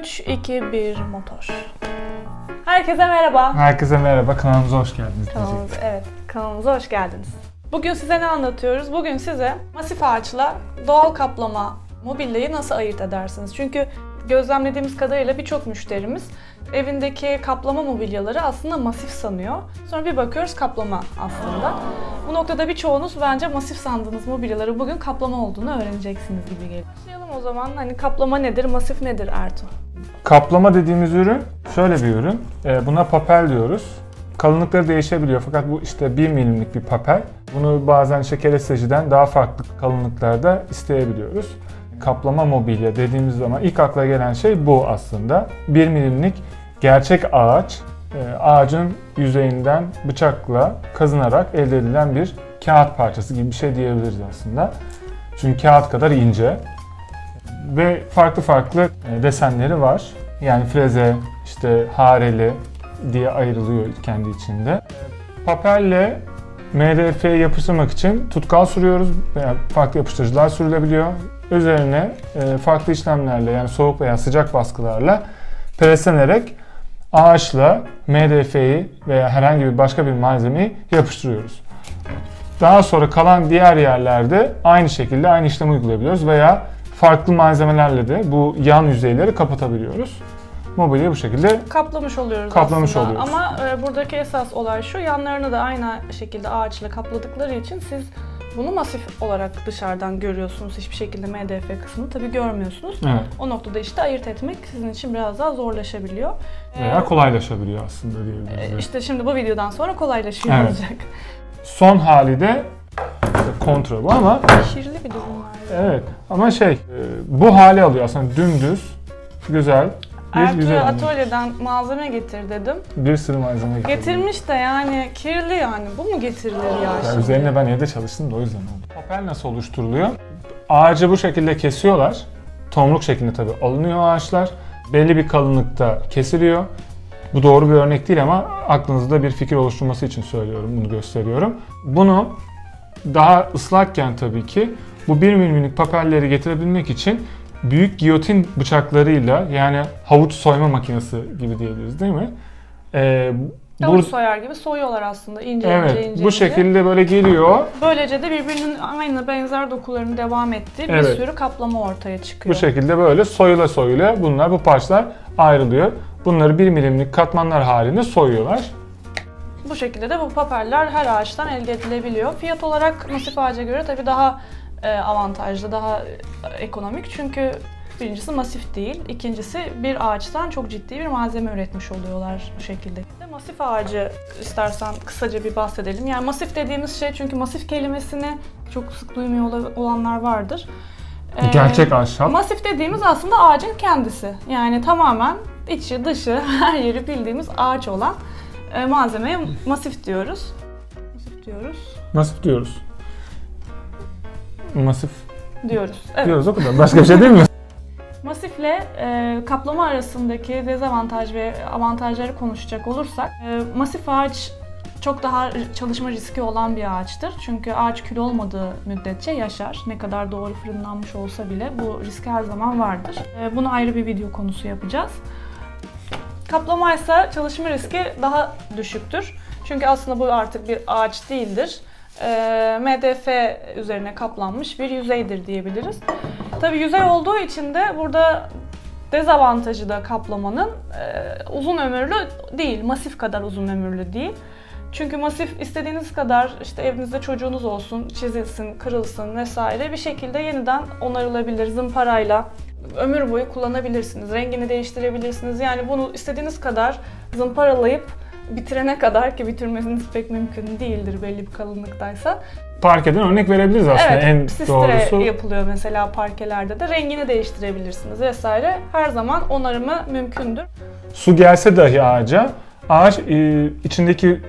3, 2, 1 motor. Herkese merhaba. Herkese merhaba, kanalımıza hoş geldiniz diyecektim. evet, kanalımıza hoş geldiniz. Bugün size ne anlatıyoruz? Bugün size masif ağaçla doğal kaplama mobilyayı nasıl ayırt edersiniz? Çünkü gözlemlediğimiz kadarıyla birçok müşterimiz evindeki kaplama mobilyaları aslında masif sanıyor. Sonra bir bakıyoruz kaplama aslında. Bu noktada birçoğunuz bence masif sandığınız mobilyaları bugün kaplama olduğunu öğreneceksiniz gibi geliyor. Başlayalım o zaman. Hani kaplama nedir, masif nedir Ertuğ? Kaplama dediğimiz ürün şöyle bir ürün. Ee, buna papel diyoruz. Kalınlıkları değişebiliyor fakat bu işte 1 milimlik bir papel. Bunu bazen işte keresteciden daha farklı kalınlıklarda isteyebiliyoruz. Kaplama mobilya dediğimiz zaman ilk akla gelen şey bu aslında. 1 milimlik gerçek ağaç, e, ağacın yüzeyinden bıçakla kazınarak elde edilen bir kağıt parçası gibi bir şey diyebiliriz aslında. Çünkü kağıt kadar ince ve farklı farklı e, desenleri var. Yani freze, işte hareli diye ayrılıyor kendi içinde. Papelle MDF'ye yapıştırmak için tutkal sürüyoruz veya farklı yapıştırıcılar sürülebiliyor. Üzerine e, farklı işlemlerle yani soğuk veya sıcak baskılarla preslenerek ağaçla MDF'yi veya herhangi bir başka bir malzemeyi yapıştırıyoruz. Daha sonra kalan diğer yerlerde aynı şekilde aynı işlemi uygulayabiliyoruz veya farklı malzemelerle de bu yan yüzeyleri kapatabiliyoruz. Mobilyayı bu şekilde kaplamış oluyoruz Kaplamış aslında. oluyoruz. Ama e, buradaki esas olay şu, yanlarını da aynı şekilde ağaçla kapladıkları için siz bunu masif olarak dışarıdan görüyorsunuz. Hiçbir şekilde MDF kısmını tabii görmüyorsunuz. evet, O noktada işte ayırt etmek sizin için biraz daha zorlaşabiliyor. veya Ee, kolaylaşabiliyor aslında e, diyebiliriz. işte şimdi bu videodan sonra kolaylaşıyor Evet. olacak. Son hali de kontra bu ama Kirli bir durum var. evet ama şey e, bu hali alıyor aslında dümdüz, güzel alıyor. atölyeden malzeme getir dedim. Bir sürü malzeme getirdim. Getirmiş de yani kirli yani. Bu mu getirilir ya, Ya şimdi? üzerine ben evde çalıştım da o yüzden oldu. Papel nasıl oluşturuluyor? Ağacı bu şekilde kesiyorlar. Tomruk şeklinde tabii alınıyor ağaçlar. Belli bir kalınlıkta kesiliyor. Bu doğru bir örnek değil ama aklınızda bir fikir oluşturması için söylüyorum, bunu gösteriyorum. Bunu daha ıslakken tabii ki bu 1 milimlik papelleri getirebilmek için büyük giyotin bıçaklarıyla yani havuç soyma makinesi gibi diyebiliriz değil mi? Ee, bur- soyar gibi soyuyorlar aslında ince ince evet, ince bu ince. şekilde böyle geliyor. Böylece de birbirinin aynı benzer dokuların devam ettiği bir Evet. sürü kaplama ortaya çıkıyor. Bu şekilde böyle soyula soyula bunlar bu parçalar ayrılıyor. Bunları 1 milimlik katmanlar halinde soyuyorlar. Bu şekilde de bu papeller her ağaçtan elde edilebiliyor. Fiyat olarak masif ağaca göre tabii daha avantajlı, daha e, ekonomik. Çünkü birincisi masif değil, ikincisi bir ağaçtan çok ciddi bir malzeme üretmiş oluyorlar bu şekilde. Masif ağacı istersen kısaca bir bahsedelim. Yani masif dediğimiz şey çünkü masif kelimesini çok sık duymuyor ola- olanlar vardır. Ee, Gerçek ahşap. Masif dediğimiz aslında ağacın kendisi. Yani tamamen içi dışı her yeri bildiğimiz ağaç olan e, malzemeye masif diyoruz. Masif diyoruz. Masif diyoruz. Masif Diyoruz. Evet. diyoruz o kadar. Başka bir şey değil mi? Masifle e, kaplama arasındaki dezavantaj ve avantajları konuşacak olursak, e, masif ağaç çok daha çalışma riski olan bir ağaçtır. Çünkü ağaç kül olmadığı müddetçe yaşar. Ne kadar doğru fırınlanmış olsa bile bu risk her zaman vardır. E, bunu ayrı bir video konusu yapacağız. Kaplama ise çalışma riski daha düşüktür. Çünkü aslında bu artık bir ağaç değildir. E, MDF üzerine kaplanmış bir yüzeydir diyebiliriz. Tabii yüzey olduğu için de burada dezavantajı da kaplamanın e, uzun ömürlü değil, masif kadar uzun ömürlü değil. Çünkü masif istediğiniz kadar işte evinizde çocuğunuz olsun, çizilsin, kırılsın vesaire bir şekilde yeniden onarılabilir zımparayla. Ömür boyu kullanabilirsiniz, rengini değiştirebilirsiniz. Yani bunu istediğiniz kadar zımparalayıp bitirene kadar ki bitirmeniz pek mümkün değildir belli bir kalınlıktaysa. Parkeden örnek verebiliriz aslında Evet, en sistre doğrusu. yapılıyor mesela parkelerde de. Rengini değiştirebilirsiniz vesaire. Her zaman onarımı mümkündür. Su gelse dahi ağaca ağaç e, içindeki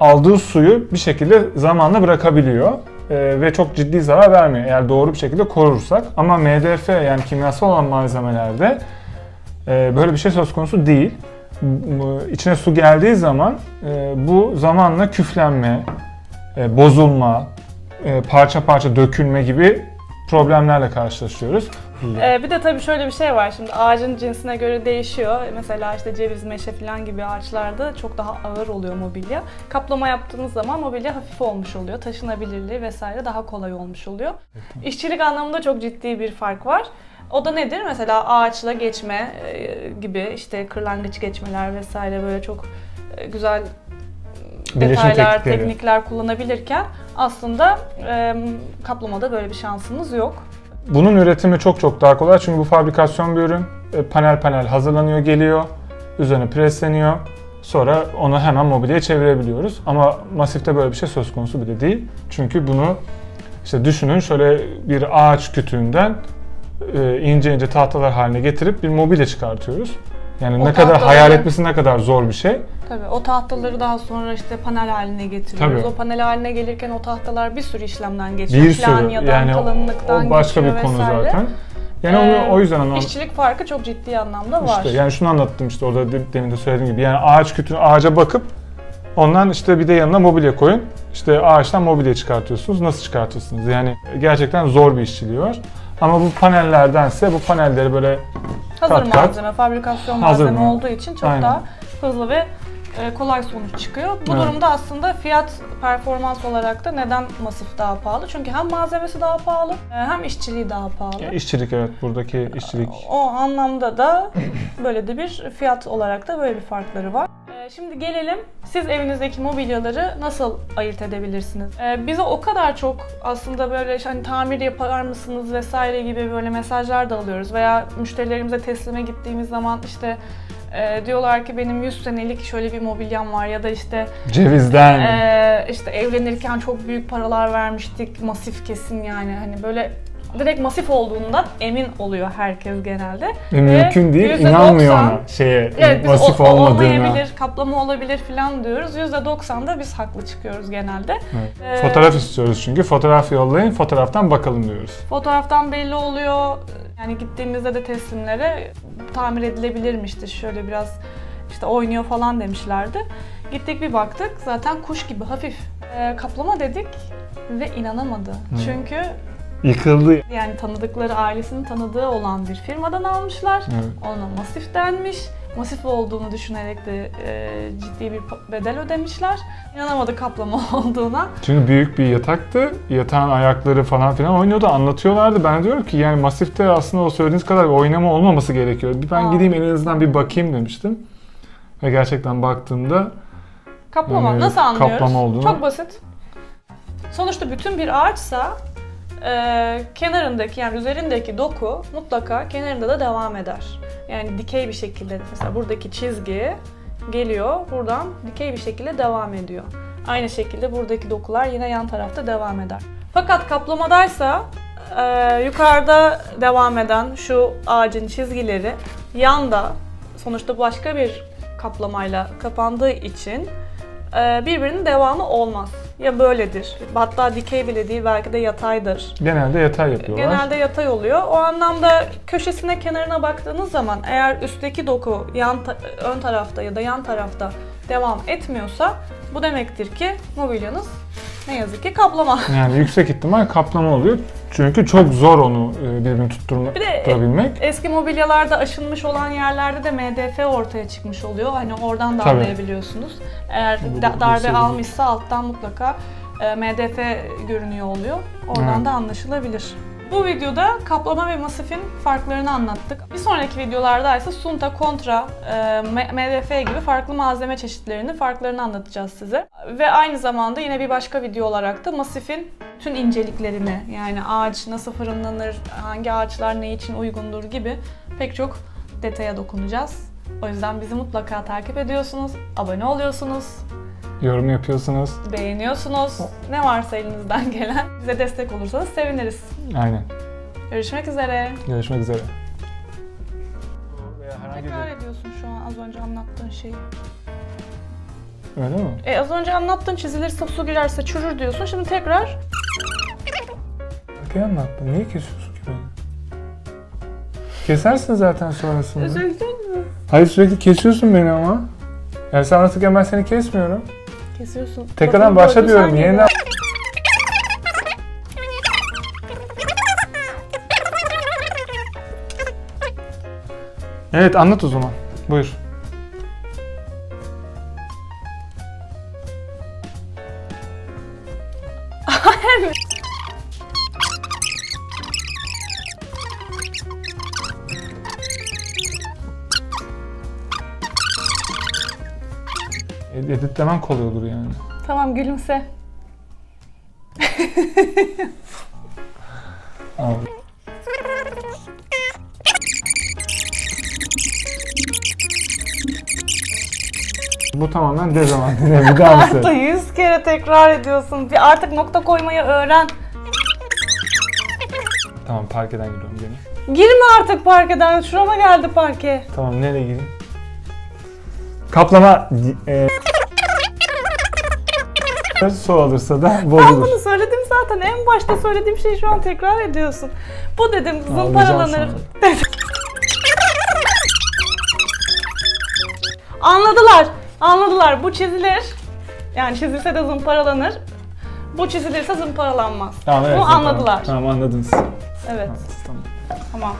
aldığı suyu bir şekilde zamanla bırakabiliyor. E, ve çok ciddi zarar vermiyor eğer doğru bir şekilde korursak. Ama MDF yani kimyasal olan malzemelerde e, böyle bir şey söz konusu değil. İçine su geldiği zaman e, bu zamanla küflenme, e, bozulma, e, parça parça dökülme gibi problemlerle karşılaşıyoruz. Ee, bir de tabii şöyle bir şey var şimdi ağacın cinsine göre değişiyor. Mesela işte ceviz, meşe falan gibi ağaçlarda çok daha ağır oluyor mobilya. Kaplama yaptığınız zaman mobilya hafif olmuş oluyor. Taşınabilirliği vesaire daha kolay olmuş oluyor. İşçilik anlamında çok ciddi bir fark var. O da nedir? Mesela ağaçla geçme e, gibi işte kırlangıç geçmeler vesaire böyle çok e, güzel Birleşim detaylar, teknikleri. teknikler kullanabilirken aslında e, kaplamada böyle bir şansınız yok. Bunun üretimi çok çok daha kolay çünkü bu fabrikasyon bir ürün. E, Panel panel hazırlanıyor, geliyor. Üzerine presleniyor. Sonra onu hemen mobilyaya çevirebiliyoruz. Ama masifte böyle bir şey söz konusu bile değil. Çünkü bunu işte düşünün şöyle bir ağaç kütüğünden e, ince ince tahtalar haline getirip bir mobilya çıkartıyoruz. Yani O ne kadar tahtaları- hayal etmesi ne kadar zor bir şey. Tabii o tahtaları daha sonra işte panel haline getiriyoruz. Tabii. O panel haline gelirken o tahtalar bir sürü işlemden geçiyor. Bir sürü Planyadan, yani o, kalınlıktan o başka bir geçiyor konu vesaire. zaten. Yani Ee, onu o yüzden onu İşçilik farkı çok ciddi anlamda var. İşte yani şunu anlattım işte orada de- demin de söylediğim gibi. Yani ağaç kütüğü ağaca bakıp ondan işte bir de yanına mobilya koyun. İşte ağaçtan mobilya çıkartıyorsunuz. Nasıl çıkartıyorsunuz? Yani gerçekten zor bir işçiliği var. Ama bu panellerdense bu panelleri böyle Hazır kat kat. malzeme, fabrikasyon Hazır malzeme mı? olduğu için çok Aynen. daha hızlı ve e, kolay sonuç çıkıyor. Bu Evet. durumda aslında fiyat performans olarak da neden masif daha pahalı? Çünkü hem malzemesi daha pahalı e, hem işçiliği daha pahalı. İşçilik evet buradaki işçilik. O anlamda da böyle de bir fiyat olarak da böyle bir farkları var. Ee, Şimdi gelelim siz evinizdeki mobilyaları nasıl ayırt edebilirsiniz? Ee, Bize o kadar çok aslında böyle hani tamir yapar mısınız vesaire gibi böyle mesajlar da alıyoruz veya müşterilerimize teslime gittiğimiz zaman işte e, diyorlar ki benim 100 senelik şöyle bir mobilyam var ya da işte Cevizden. ee, işte evlenirken çok büyük paralar vermiştik. Masif kesin yani. Hani böyle direkt masif olduğundan emin oluyor herkes genelde. Ve mümkün değil. inanmıyor ona şeye Evet masif olmadığına. olmayabilir, kaplama olabilir falan diyoruz. %90'da biz haklı çıkıyoruz genelde. Evet. Ee, Fotoğraf istiyoruz çünkü. Fotoğraf yollayın, fotoğraftan bakalım diyoruz. Fotoğraftan belli oluyor. Yani gittiğimizde de teslimlere tamir edilebilirmişti. Şöyle biraz işte oynuyor falan demişlerdi. Gittik bir baktık zaten kuş gibi hafif. Ee, kaplama dedik ve inanamadı. Çünkü Yıkıldı. yani tanıdıkları ailesinin tanıdığı olan bir firmadan almışlar. Evet. Ona masif denmiş. Masif olduğunu düşünerek de e, ciddi bir bedel ödemişler. İnanamadı kaplama olduğuna. Çünkü büyük bir yataktı. Yatağın ayakları falan filan oynuyordu. Anlatıyorlardı. Ben diyorum ki yani masifte aslında o söylediğiniz kadar bir oynama olmaması gerekiyor. Bir ben Aa. gideyim en azından bir bakayım demiştim. Ve gerçekten baktığımda Kaplama Yani nasıl anlıyoruz? kaplama olduğunu- Çok basit. Sonuçta bütün bir ağaçsa e, kenarındaki yani üzerindeki doku mutlaka kenarında da devam eder. Yani dikey bir şekilde mesela buradaki çizgi geliyor buradan dikey bir şekilde devam ediyor. Aynı şekilde buradaki dokular yine yan tarafta devam eder. Fakat kaplamadaysa e, yukarıda devam eden şu ağacın çizgileri yanda sonuçta başka bir kaplamayla kapandığı için e, birbirinin devamı olmaz. Ya böyledir. Hatta dikey bile değil belki de yataydır. genelde yatay yapıyorlar. Genelde yatay oluyor. O anlamda köşesine kenarına baktığınız zaman eğer üstteki doku yan ta- ön tarafta ya da yan tarafta devam etmiyorsa bu demektir ki mobilyanız ne yazık ki kaplama. Yani yüksek ihtimal kaplama oluyor. Çünkü çok zor onu e, birbirini tutturma- Bir de- tutturabilmek. Eski mobilyalarda aşınmış olan yerlerde de MDF ortaya çıkmış oluyor. Hani oradan da Tabii. anlayabiliyorsunuz. Eğer Bu- da- bu darbe gösterici. almışsa alttan mutlaka e, MDF görünüyor oluyor. Oradan Evet. da anlaşılabilir. Bu videoda kaplama ve masifin farklarını anlattık. Bir sonraki videolarda ise Sunta, Kontra, e, MDF gibi farklı malzeme çeşitlerini, farklarını anlatacağız size. Ve aynı zamanda yine bir başka video olarak da masifin tüm inceliklerini yani ağaç nasıl fırınlanır, hangi ağaçlar ne için uygundur gibi pek çok detaya dokunacağız. O yüzden bizi mutlaka takip ediyorsunuz, abone oluyorsunuz, Yorum yapıyorsunuz. beğeniyorsunuz. Ne varsa elinizden gelen bize destek olursanız seviniriz. Aynen. Görüşmek üzere. Görüşmek üzere. Tekrar ediyorsun şu an az önce anlattığın şeyi. Öyle mi? E az önce anlattığın çizilirse su girerse çürür diyorsun. Şimdi tekrar Arkaya anlattın. Niye kesiyorsun ki beni? Kesersin zaten sonrasında. üzüldün mü? Hayır sürekli kesiyorsun beni ama. Yani sen anlatırken ben seni kesmiyorum. Kesiyorsun. Tekrardan Bakın, başla diyorum. Yeniden Evet anlat o zaman. Buyur. Ed- Editlemen kolay olur yani. Tamam gülümse. Al. Bu tamamen dezavantaj. Bir daha mı söyle? Hatta yüz kere tekrar ediyorsun. Bir artık nokta koymayı öğren. Tamam parkeden giriyorum gene. Girme artık parkeden. Şurama geldi parke. Tamam nereye gireyim? Kaplama e, su alırsa da Ben bozulur. bunu söyledim zaten. En başta söylediğim şeyi şu an tekrar ediyorsun. Bu dedim Ağlayacağım zımparalanır. Anladılar. Anladılar. Bu çizilir. Yani çizilse de zımparalanır. Bu çizilirse zımparalanmaz. Tamam, evet, Bunu tamam. anladılar. Tamam anladınız. Evet. Tamam. Tamam.